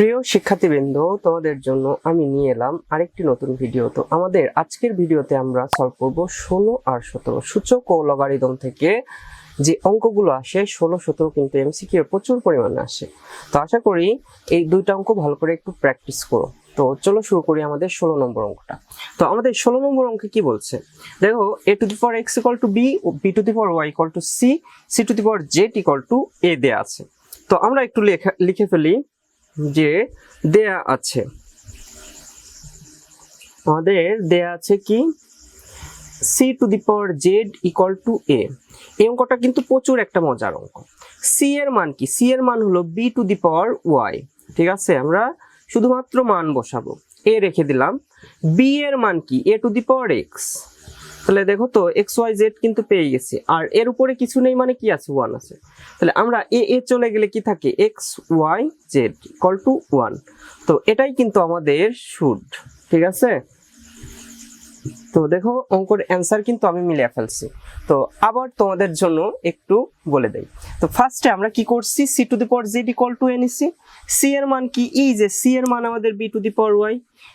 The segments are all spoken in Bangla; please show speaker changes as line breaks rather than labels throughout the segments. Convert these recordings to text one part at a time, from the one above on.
প্রিয় শিক্ষার্থীবৃন্দ, তোমাদের জন্য আমি নিয়ে এলাম আরেকটি নতুন ভিডিও তো আমাদের আজকের ভিডিওতে আমরা সলভ করব ষোলো আর সতেরো। সূচক ও লগারিদম থেকে যে অঙ্কগুলো আসে, ষোলো, সতেরো কিন্তু এমসিকিউ প্রচুর পরিমাণে আসে। তো আশা করি এই দুইটা অঙ্ক ভালো করে একটু প্র্যাকটিস করো। তো চলো শুরু করি আমাদের ষোলো নম্বর অঙ্কটা। তো আমাদের ষোলো নম্বর অঙ্কে কি বলছে? দেখো A to the power X equal to B B to the power Y equal to C C to the power Z equal to A দেয়া আছে। তো আমরা একটু লেখা, লিখে ফেলি। যে দেয়া আছে। আমাদের দেয়া আছে কি? C to the power Z equal to A এই অঙ্কটা কিন্তু প্রচুর একটা মজার অঙ্ক। সি এর মান কি? সি এর মান হলো B to the power Y ঠিক আছে? আমরা শুধুমাত্র মান বসাবো। এ রেখে দিলাম। বি এর মান কি? A to the power X তাহলে দেখো তো এক্স ওয়াই জেড কিন্তু পেয়ে গেছি। আর এর উপরে কিছু নেই মানে কি আছে? ওয়ান আছে। তাহলে আমরা এ এ চলে গেলে কি থাকে? X Y Z equal to one তো এটাই কিন্তু আমাদের শুড ঠিক আছে? তো দেখো, অঙ্কর অ্যান্সার কিন্তু আমি মিলিয়ে ফেলছি। তো আবার তোমাদের জন্য একটু বলে দেই। তো ফার্স্টে আমরা কি করছি? C to the power Z equal to A নিছি সি এর মান কি? এই যে সি এর মান আমাদের B to the power Y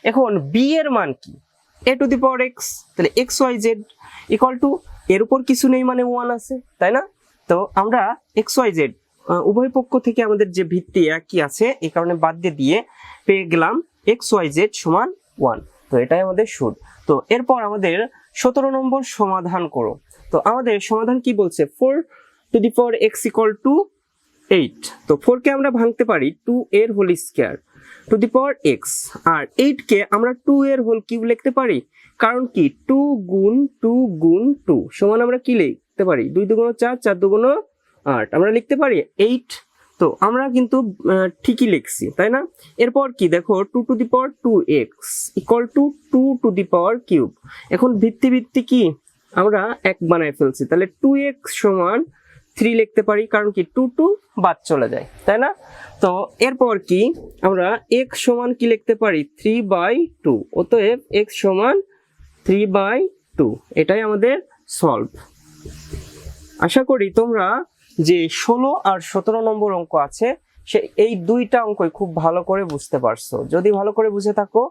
এখন বি এর মান কি? A to the power X তাহলে X Y Z equal to এর উপর কিছু নেই মানে ওয়ান আছে, তাই না? তো আমরা এক্স ওয়াই জেড উভয় পক্ষ থেকে আমাদের যে ভিত্তি একই আছে এই কারণে বাদ দিয়ে দিয়ে পেয়ে গেলাম এক্স ওয়াই জেড সমান ওয়ান তো এটাই আমাদের সুদ তো এরপর আমাদের সতেরো নম্বর সমাধান করো। তো আমাদের সমাধান কি বলছে? Four to the power x equal to eight তো ফোরকে আমরা ভাঙতে পারি টু এর whole square to the power x আর এইটকে আমরা টু এর হোল কিউব লিখতে পারি। কারণ কি? টু গুণ টু গুণ টু সমান আমরা কি লিখতে পারি? দুই দুগুণ চার চার দুগুণ আট। আমরা লিখতে পারি এইট তো আমরা কিন্তু ঠিকই লিখছি, তাই না? এরপর কি? দেখো two to the power two x equal to two to the power cube এখন ভিত্তি ভিত্তি কি? আমরা এক বানায় ফেলছি। তাহলে টু এক্স সমান থ্রি লিখতে পারি, কারণ কি টু টু বাদ চলে যায়, তাই না? তো এরপর কি, আমরা এক্স সমান কি লিখতে পারি? থ্রি বাই টু অতএব এক্স সমান থ্রি বাই টু এটাই আমাদের সলভ আশা করি তোমরা যে ষোলো আর সতেরো নম্বর অঙ্ক আছে, সে এই দুইটা অঙ্কই খুব ভালো করে বুঝতে পারছ। যদি ভালো করে বুঝে থাকো,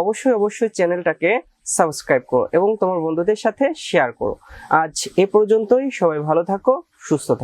অবশ্যই অবশ্যই চ্যানেলটাকে সাবস্ক্রাইব করো এবং তোমার বন্ধুদের সাথে শেয়ার করো। আজ এ পর্যন্তই, সবাই ভালো থাকো সুস্থ থাকো